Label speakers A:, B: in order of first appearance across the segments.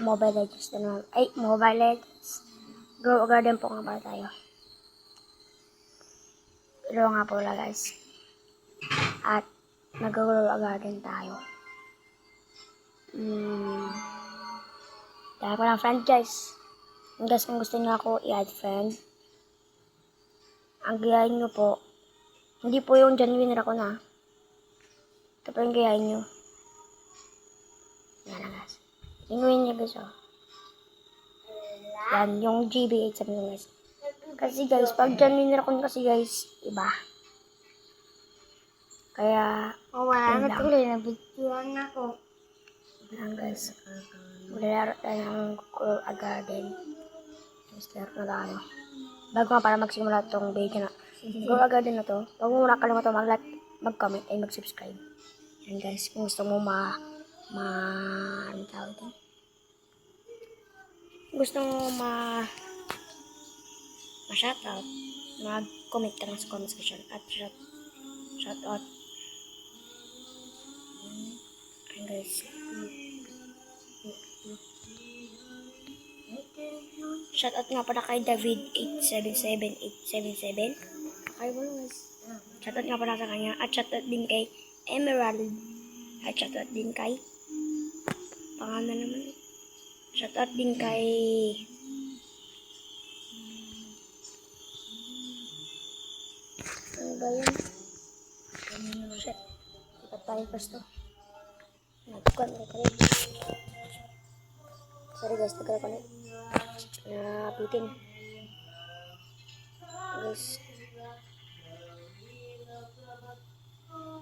A: Mobile Legends na naman. Ay, Mobile Legends. Grow Garden po nga pala tayo. Grow nga po wala guys. At nag-grow garden tayo. Hmm. Dahil ko ng franchise. Kung guys, kung gusto niyo ako i-add friend, ang gayahin nyo po, hindi po yung genuine ako na. Ito po yung gayahin nyo. Yan lang guys. Inuin niya guys oh. Yan, yung GB8 sabi nyo guys. Kasi guys, pag genuine ako kasi guys, iba. Kaya,
B: Oh, wala na tuloy. Nabigtuhan na ako.
A: yan guys. Maglalaro tayo ng a Garden. Tapos laro na tayo. Bago nga para magsimula itong video na a Garden na to, huwag mo muna kalimutan mag-like, mag-comment, and mag-subscribe. Yan guys, kung gusto mo ma... ma... ano tawag ito? Gusto mo ma... ma-shoutout, mag-comment ka lang sa comment section at shout, shoutout. Yan guys. Shoutout nga pala kay David877877. Kay mo guys. Shoutout nga pala sa kanya. At shoutout din kay Emerald. At shoutout din kay pangalan naman. Shoutout din kay ano ba yun? Shit. Ipat tayo first to. Nagkuhan ko rin. Sorry guys, tagal ko ulit. Napitin. Guys.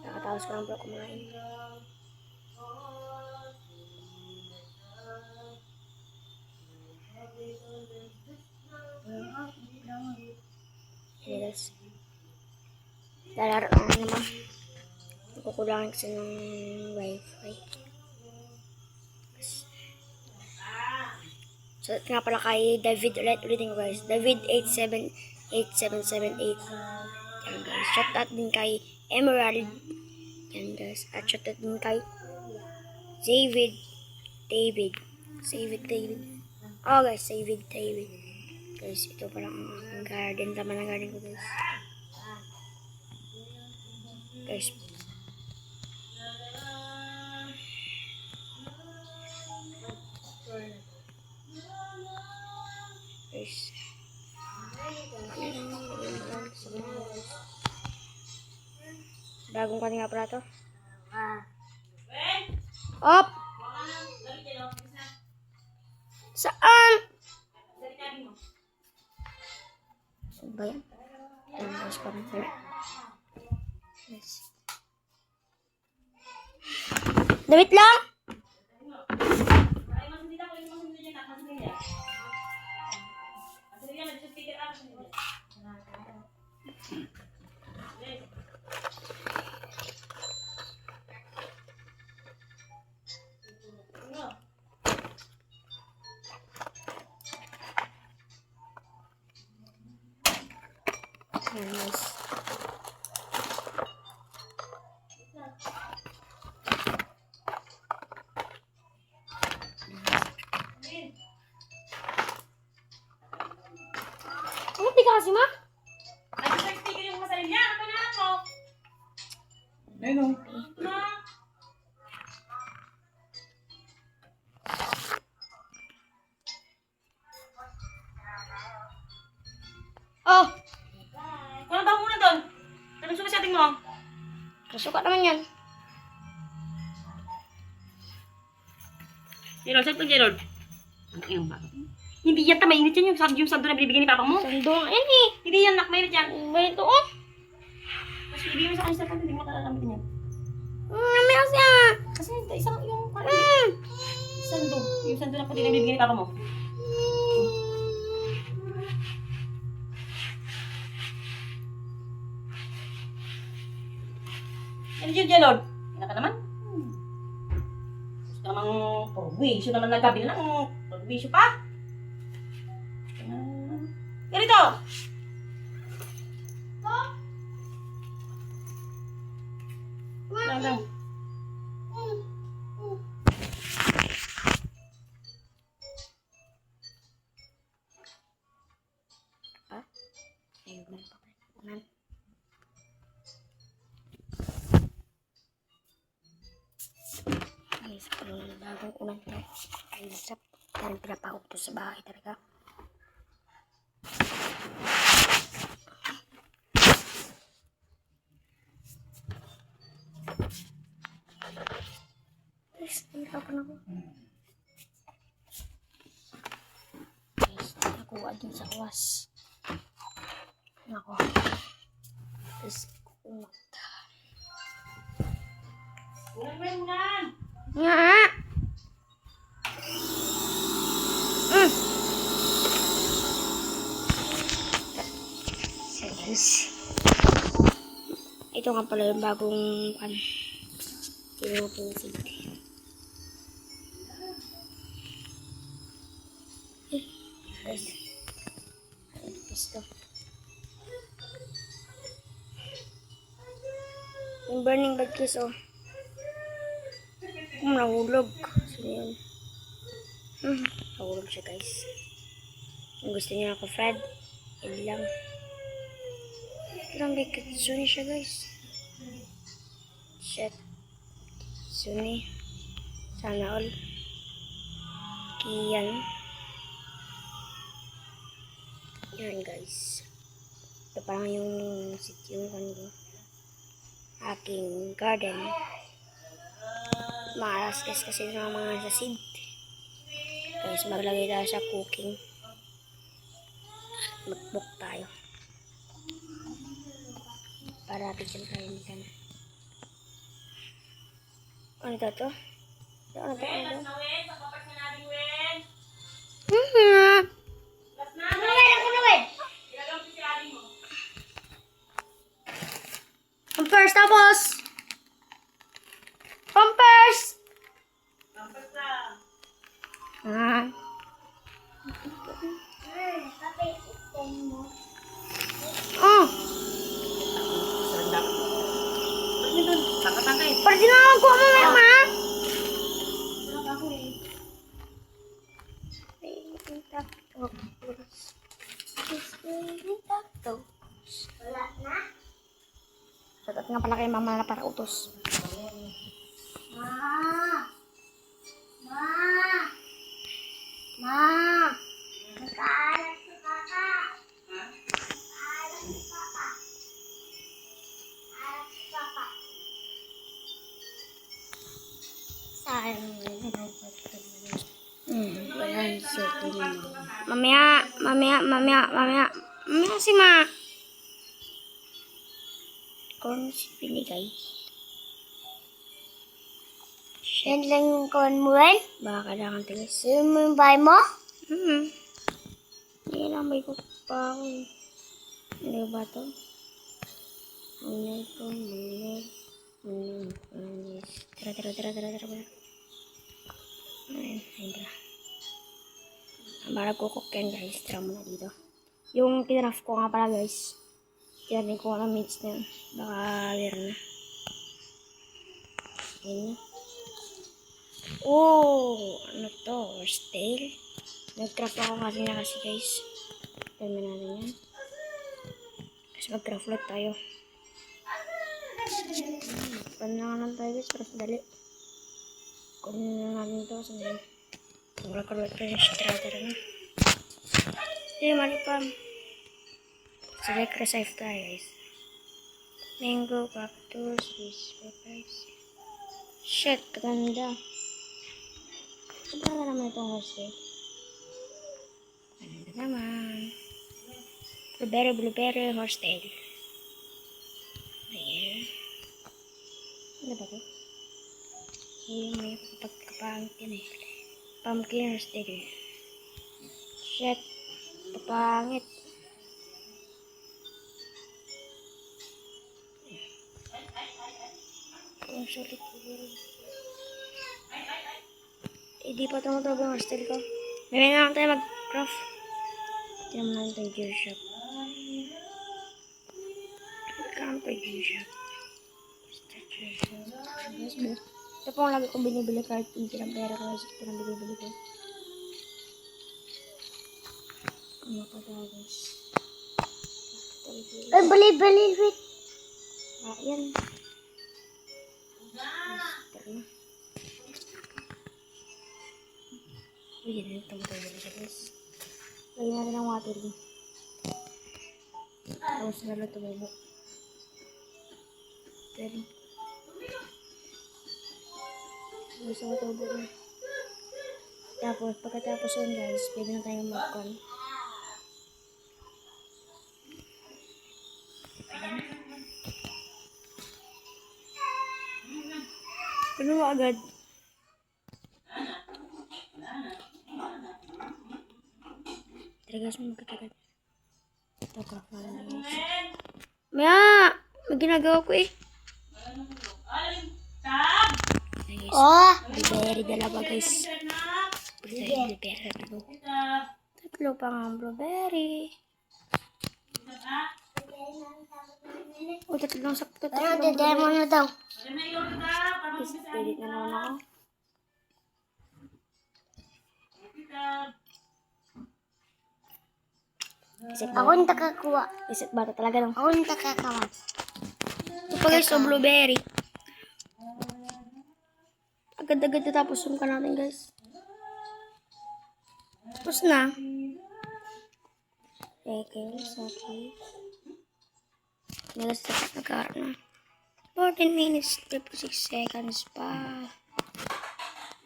A: Nakatapos ko lang po kumain. Guys. Lalaro lang naman. Kukulangan kasi ng wifi. So, nga pala kay David ulit, ulitin ko guys. David 878778. Yan guys. Shout out din kay Emerald. Yan guys. At shout out din kay David. David. David David. Oh guys, David David. Guys, ito pala ang garden. Tama na garden ko guys. Guys, guys. Bagong kani nga pala to.
B: Ah.
A: Op! Saan? Saan ba yan? Ayan guys, parang. Yes. Dawit lang! Guys. Ano ka kasi ma? Kasuka naman yan.
C: Gerald, saan ito Gerald? Ano yung ba? Hindi yan, mainit yan yung, yung sando na binibigyan ni papa mo.
A: Sando nga yan eh.
C: Hindi yan, nak, mainit yan.
A: Ba ito oh?
C: Mas bibigyan mo sa kanya sa hindi mo kalalamutin yan.
A: Mm, may kasi ah.
C: Kasi isang yung,
A: Mm.
C: sando. Yung sando na puti na binibigyan ni papa mo. Ano yun, Gerald? Kailan ka naman? Gusto namang purwisyo naman nagkabili ng purwisyo pa. Ah. Ganito! Lang, lang.
A: Unan to. Ay, sarap. Parang pinapahok to sa bahay talaga. Guys, nahirapan ako. Guys, nakuha din sa awas. Ito nga pala yung bagong kan. Tinupusid. Eh, guys. Ano gusto? Yung burning bad kiss, oh. Hmm, nahulog. Sino yun? Hmm, nahulog siya guys. Kung gusto niyo ako, Fred, yun lang. Parang may kitsune siya guys. Shit. Kitsune. Sana all. Kiyan. Yan guys. Ito parang yung ko. Aking garden maalas guys kasi ng mga sa seed. Guys, maglagay tayo sa cooking. Magbok tayo. Para picture tayo nito na. Ano to to? Ano to? Ano to?
C: Na, Wen. Sa papas na natin, Wen.
A: Hmm.
C: Last na. Ano,
A: Hmm, wala siya tingin. Mamaya, mamaya, mamaya, mamaya. Mamaya si ma. Kung si binigay.
B: Yan lang yung rin?
A: Baka kailangan tigas.
B: Yun mo yung bahay mo?
A: Hmm. Hindi lang may ko pa ako. Ano ba to? Ano ito? Ano? Ano? Tara, tara, tara, tara, tara. Ayun, ayun tara. Para kukok yan guys. Tara muna dito. Yung kinraft ko nga pala guys. Tinatin ko ng minutes na yun. Baka wear na. Ayun na. Oh, ano to? Horse tail? Nag-craft ako kasi na kasi guys. Tignan natin yan. Kasi mag-craft ulit tayo. Pan na nga lang tayo guys, para dali. Kunin na natin ito wala ka ulit tayo sa trader na. Hindi, mali pa. Select receive tayo guys. Mango, cactus, fish, peppers. Shit, ganda. Sobrang na naman itong horse. Ganda naman. Blueberry, blueberry, horse tail. Ayan. Ano ba to? Yung may pagkapangit eh. Pumpkin horse tail. Shit. Papangit. Ang sulit siguro. Eh, di pa tumutubo yung horse tail ko. May na lang tayo mag-craft. Tignan mo natin yung gear shop. Yung gear shop? Basta? Ito po ang lagi kong binibili kahit hindi lang pera ko kasi ito lang binibili ko. Ano pa daw guys?
B: Ay, bali-bali, wait.
A: Ah, yan. Tara na. Yung tumutubo na siya guys. Lagyan natin ng watering. Tapos lalo tumubo. Pero, gusto mo tubo na. Tapos, pagkatapos yun guys, pwede na tayong mag-con. Mo agad? Tara guys, magkatagal. Parang guys. Maya! May ginagawa ko eh. Ayan, guys.
B: Oh,
A: Blueberry dalawa guys. Blueberry, blueberry tatlo. Tatlo pa nga ang blueberry. O, tatlo lang sa tatlo.
B: ano, didemo na daw.
A: Guys, edit na naman ako. Isip
B: Ako yung takakuha.
A: Isip bata talaga no.
B: Ako yung takakawan.
A: Ito pa guys, so blueberry. Agad-agad natapos yung ka natin guys. Tapos na. Okay. Nalas na nagkaroon na. 14 minutes, 36 seconds pa.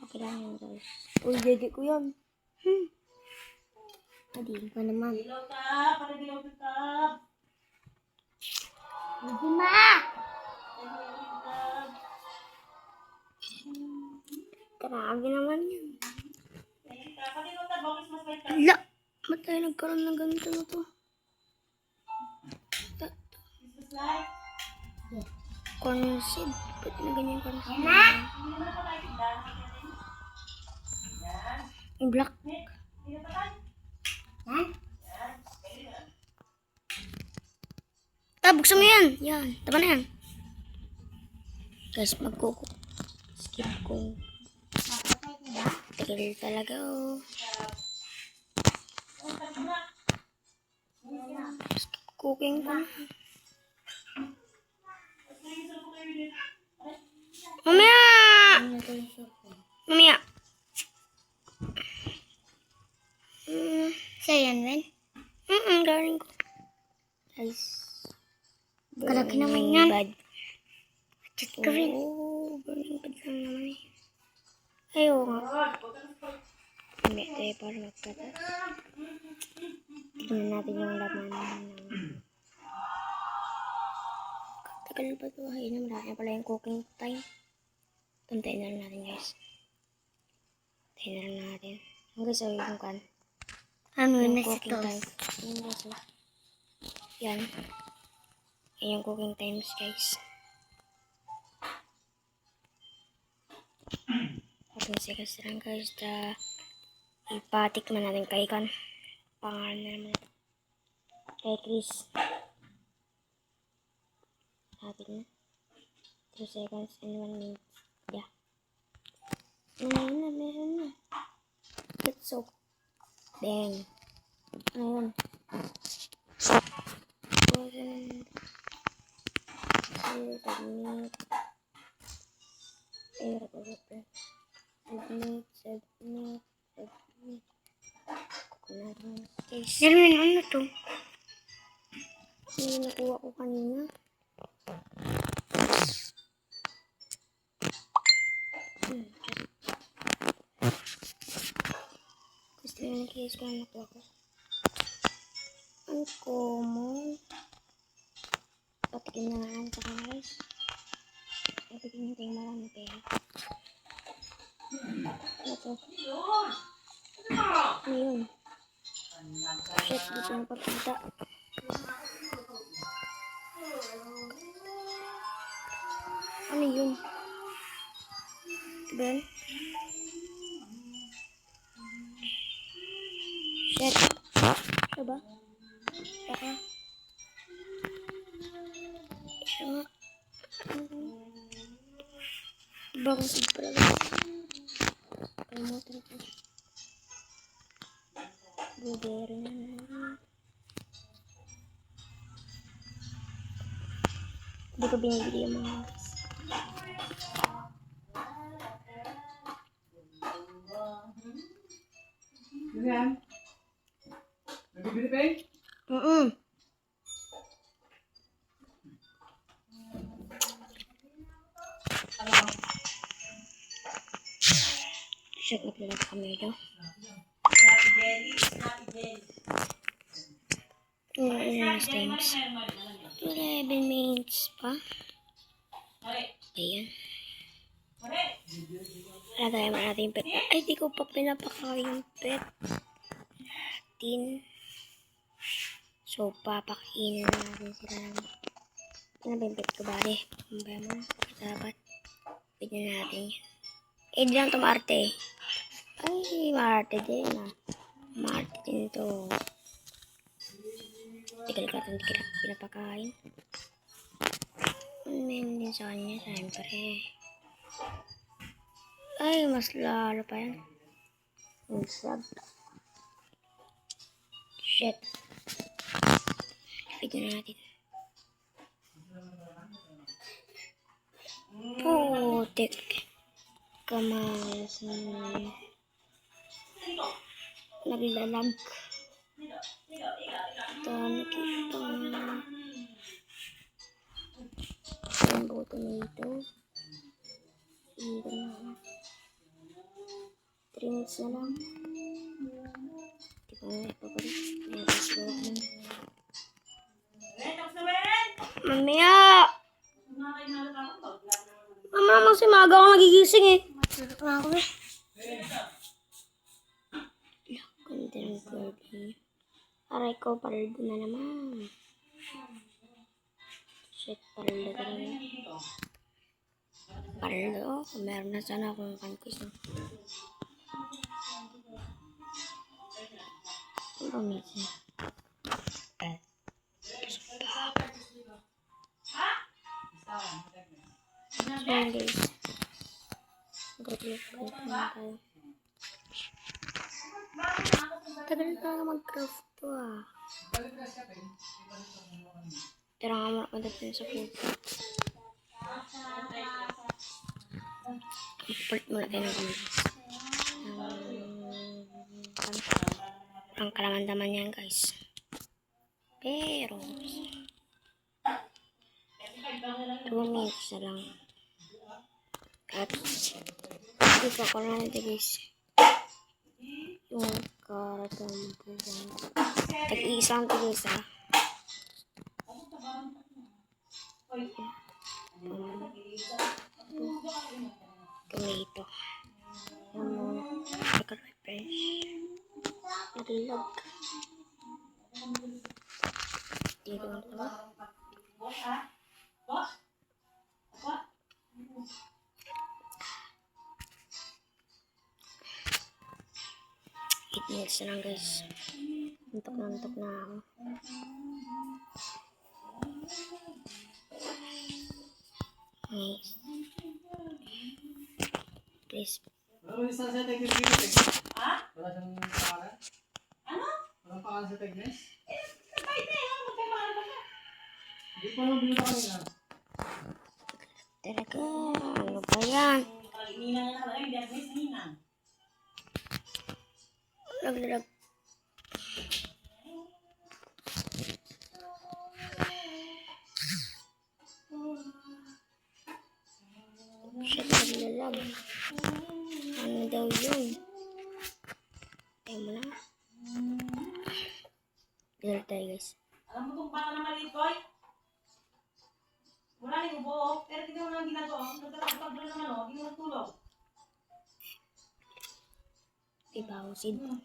A: Okay lang yun guys. Uy, dede ko yan. Hmm. Adi, ko naman.
B: Hindi ma!
A: Grabe naman yun. Ala, ba't tayo nagkaroon ng ganito na to? Ta Cornseed. Ba't na ganyan cornseed? Yung black.
B: Ha?
A: Ah, buksan mo yan. Yan. Tama na yan. Guys, magkuko. Skip ko. Tagal talaga oh. Skip cooking ko na. Mamaya! Mamaya. Mm,
B: Sa'yo yan, men?
A: mm galing ko. Guys.
B: Kalaki naman yan.
A: bad.
B: Chat ka rin.
A: Oo, burning bad lang naman eh. Ayaw nga. Hindi tayo para magkatas. Tignan natin yung laman ng... Tagal ba ito? Ay, na marami pala yung cooking time. Tuntayin na lang natin guys. Tuntayin na lang natin. Hanggang sa yung kan.
B: Ano
A: Yung
B: na sa
A: cooking
B: to?
A: time. Yan guys. oh. Yan. Yan yung cooking times guys. 14 seconds lang guys. Da, ipatikman natin kay Kan. Pangalan na naman ito. Kay Chris. Hapit na. 2 seconds and 1 minute. Yeah. Meron na, meron na. Let's soak. Bang. Ayun. Submit. Kukunarin.
B: Ano to?
A: yung nakuha ko kanina. Hmm. Gusto nyo ng case ko na nakuha ko. Uncommon. Patikin na nga kanila guys. Patikin natin yung marami pera. Ano to? Ano yun? Shit, dito na pagkita. Ano yun? Ben? Shit. Siya ba? Baka. Siya nga. Baka si pala. Kalimutan ko. Blueberry na naman. Hindi ko binibili yung mga Shit, naglalak kami ito. Ano oras times? 11 minutes pa. Ayan. Lagay mo natin yung pet. Ay, di ko pa pinapakain yung pet. Natin. So, papakainin natin sila. Ano ba yung pet ko, bari? Ano ba mo? Dapat. Pwede natin yan. Eh, di lang ito maarte. Ay, maarte din ah. Maarte din to. Teka, teka, teka, teka, pinapakain. Meron din sa kanya, siyempre. Ay, mas lalo pa yan. Usap. Shit. Feed na natin. Putik. Kamalas na. Naglalag. Ito, nakita. Ang buto nito. Ito na. 3 minutes na lang. Di pa nga ipapalik. Kaya tapos ko. Mamaya! Mama naman si Maga ako nagigising eh.
B: Tulog na ako eh.
A: Ganda ng Kirby. Aray ko, paldo na naman. Shit, paldo ka rin. Paldo? Meron na sana akong ba minsan? Eh. So, guys. Tagal na mag-craft to ah. Tira nga muna pagdating sa puto. Ipalit muna tayo ng gamit. Ang kalamandaman yan guys. Pero, 2 minutes na lang. Pa ko na natin guys yung karatambuhan. Tag-iisang tigisa. Tomato. Yan muna. Naka-refresh. Narilag. Dito na ito. Eight minutes na lang guys. Antok na antok na ako. Nice. Please.
D: Mo sa sa eh.
C: Ha?
D: Wala siyang pangalan?
C: Ano?
D: Walang pangalan sa Tegnes?
C: Eh, kahit na yun, magkamahala ka na.
D: Hindi pa naman binita kanina.
A: Talaga. Ano ba yan?
C: Ninang na talaga, hindi ako may ninang.
A: Naglalag. Shit, naglalag. Ano daw yun? Tayo mo na. Dito tayo guys.
C: Alam mo itong bata na maliit, boy? Wala rin ubo, pero hindi mo nang ginagawa. Nagtatapag mo naman, oh, hindi nagtulog.
A: Ibawsid. Ano?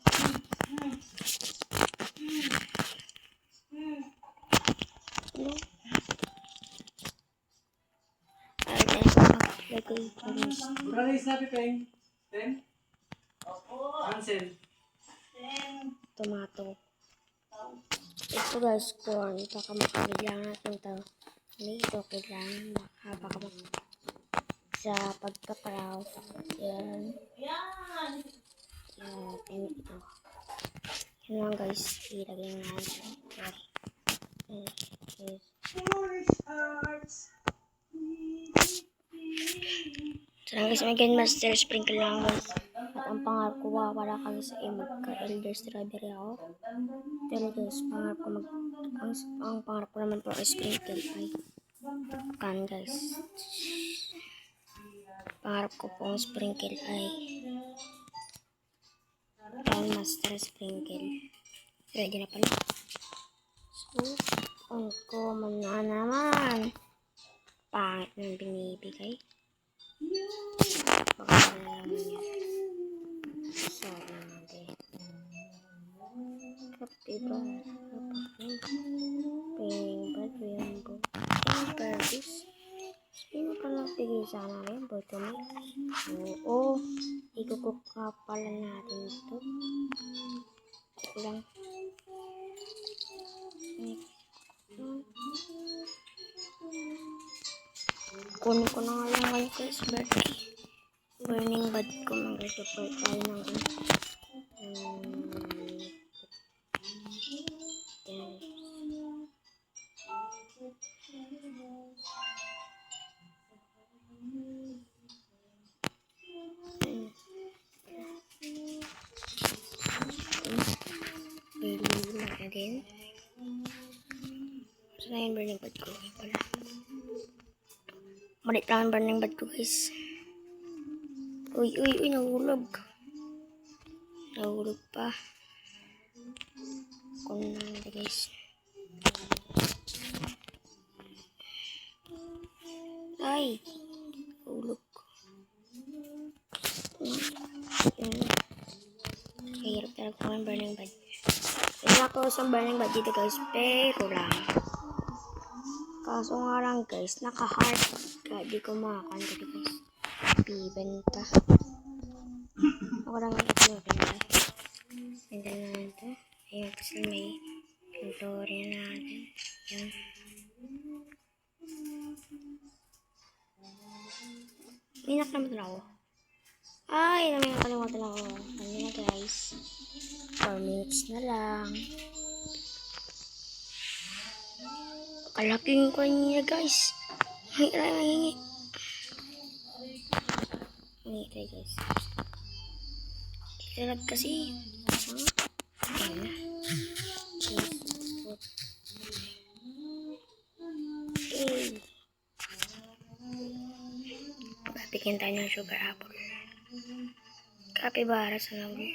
A: Ay, tayo maglagay ko rin sa
D: Wala na yung snappy peng. Ten?
C: Opo.
D: Cancel.
C: Then,
A: tomato. Ito guys, corn. Baka makakailangan natin ito. Dito, kailangan baka baka mak sa pagkapraw. Yan.
C: yan.
A: Yan. Yan ito. Yan lang guys. Ilagay na natin. So lang guys, may Master Sprinkle lang guys. At ang pangarap ko wala kami sa eh, magka-elder strawberry ako. Pero guys, pangarap ko mag... Ang, ang pangarap ko naman po sprinkle ay. Kan guys. Pangarap ko pong sprinkle ay. Pan master sprinkle. Ready na pala. So, ang common na naman. Pangit ng binibigay. Baka na naman yun. Sorry natin. Kapiba. Pingbat, rainbow. Purpose. Sino ka nagbigay sa namin? Bottom Oo. Ikukup nga pala natin ito. Ito lang. Kunin ko na nga lang guys. Burning bad ko mag-support tayo ng Burning bad na yung burning bad ko? Wala. Malit lang ang burning bad ko guys. Uy, uy, uy, nahulog. Nahulog pa. Kunin na natin guys. Ay, nahulog. Yun. Kahirap talaga ko ang burning bad. Burning bad dito guys, pero lang. Kaso nga lang guys, naka-hard ka. Di ko makakanta dito guys. Bibenta. Ako lang ito bibenta. Benta na ito. Ayun, kasi may tutorial natin. Yan. Minak naman na ako. Ay, may nakalimutan ako. Ano na guys. 4 minutes na lang. Kalaking ko niya guys. Ay, ay, ay. Ay, ay, guys. Kilag kasi. Huh? Ayan na. Okay. Pagbigyan tayo ng sugar apple. Capybara sa namin.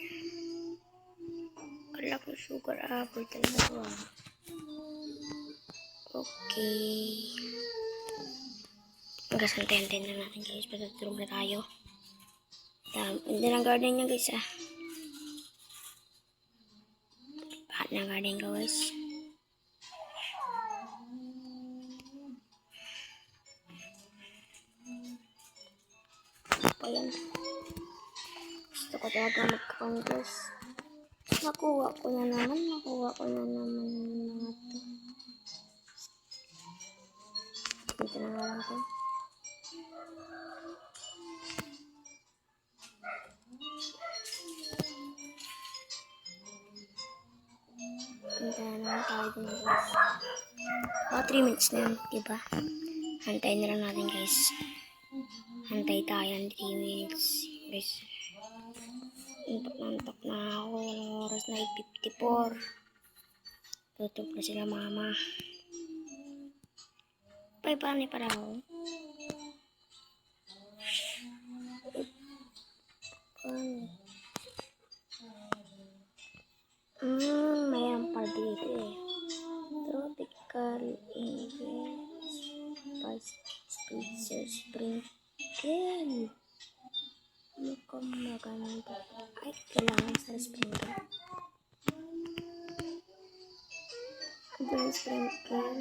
A: Kala ko sugar apple talaga to ah. Okay. Hanggang santayin na natin guys. Patutulog na tayo. Dam, hindi lang garden niya guys ah. Lahat ng garden ko guys. Mag-congress. Nakuha ko na naman. Nakuha ko na naman yung mga to. Dito na lang to. Hintayin na lang tayo dun guys. Mga 3 minutes na yun, diba? Hantayin na lang natin guys. Hantay tayo ng 3 minutes. Guys. Antok na antok na ako. Walang oras na 8.54. Tutog na sila mama. Pay, paano para ako? Paano? Hmm, mayroon pa dito eh. Tropical English Spice Pizza Mukhang maganda. Ay, kailangan sa sprinkle. Ito yung sprinkle.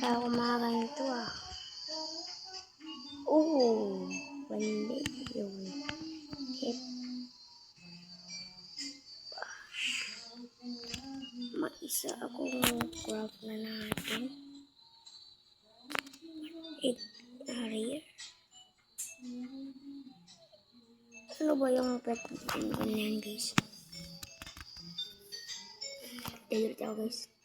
A: Kaya ako mga ganito ah. Oo, mali yun. Hip. Maisa akong crop na natin. Egg area. Ano ba yung preparation ko niyan guys? Delete ako guys.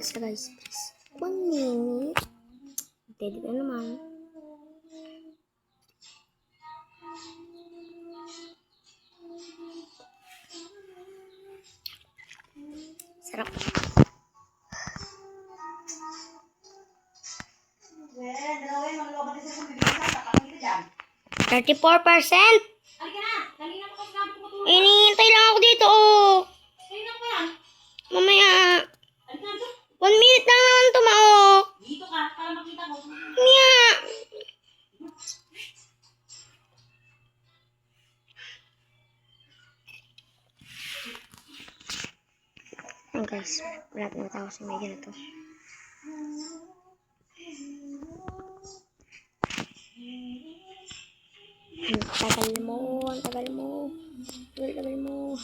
A: Tumix ka guys, please. One minute. Pwede ka naman. Sarap. Thirty-four percent.
C: Na!
A: Inihintay lang ako dito, oh. Mo, ang tagal mo. Ang tagal mo.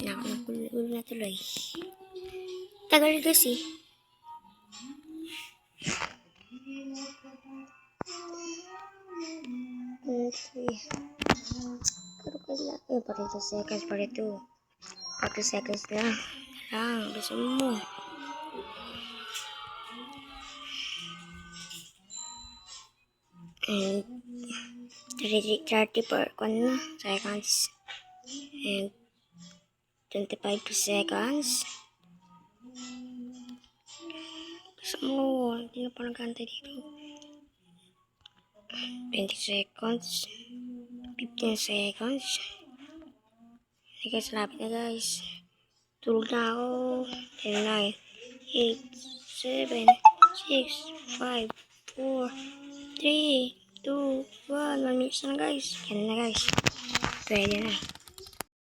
A: Ayan, nagulo na tuloy. Tagal kasi. Okay. Pero kailan? Eh, 42 seconds, 42. 40 seconds na. Lang, gusto mo. And 30, 30 per kwan na, seconds. And 25 seconds. Gusto mo, hindi na pa nagkantay dito. 20 seconds. 15 seconds. Hey guys, lapit na guys. Tulog na ako. 10, 9, 8, 7, 6, 5, 4, 3, 2, 1. 1 minutes na guys. Yan na guys. Pwede na.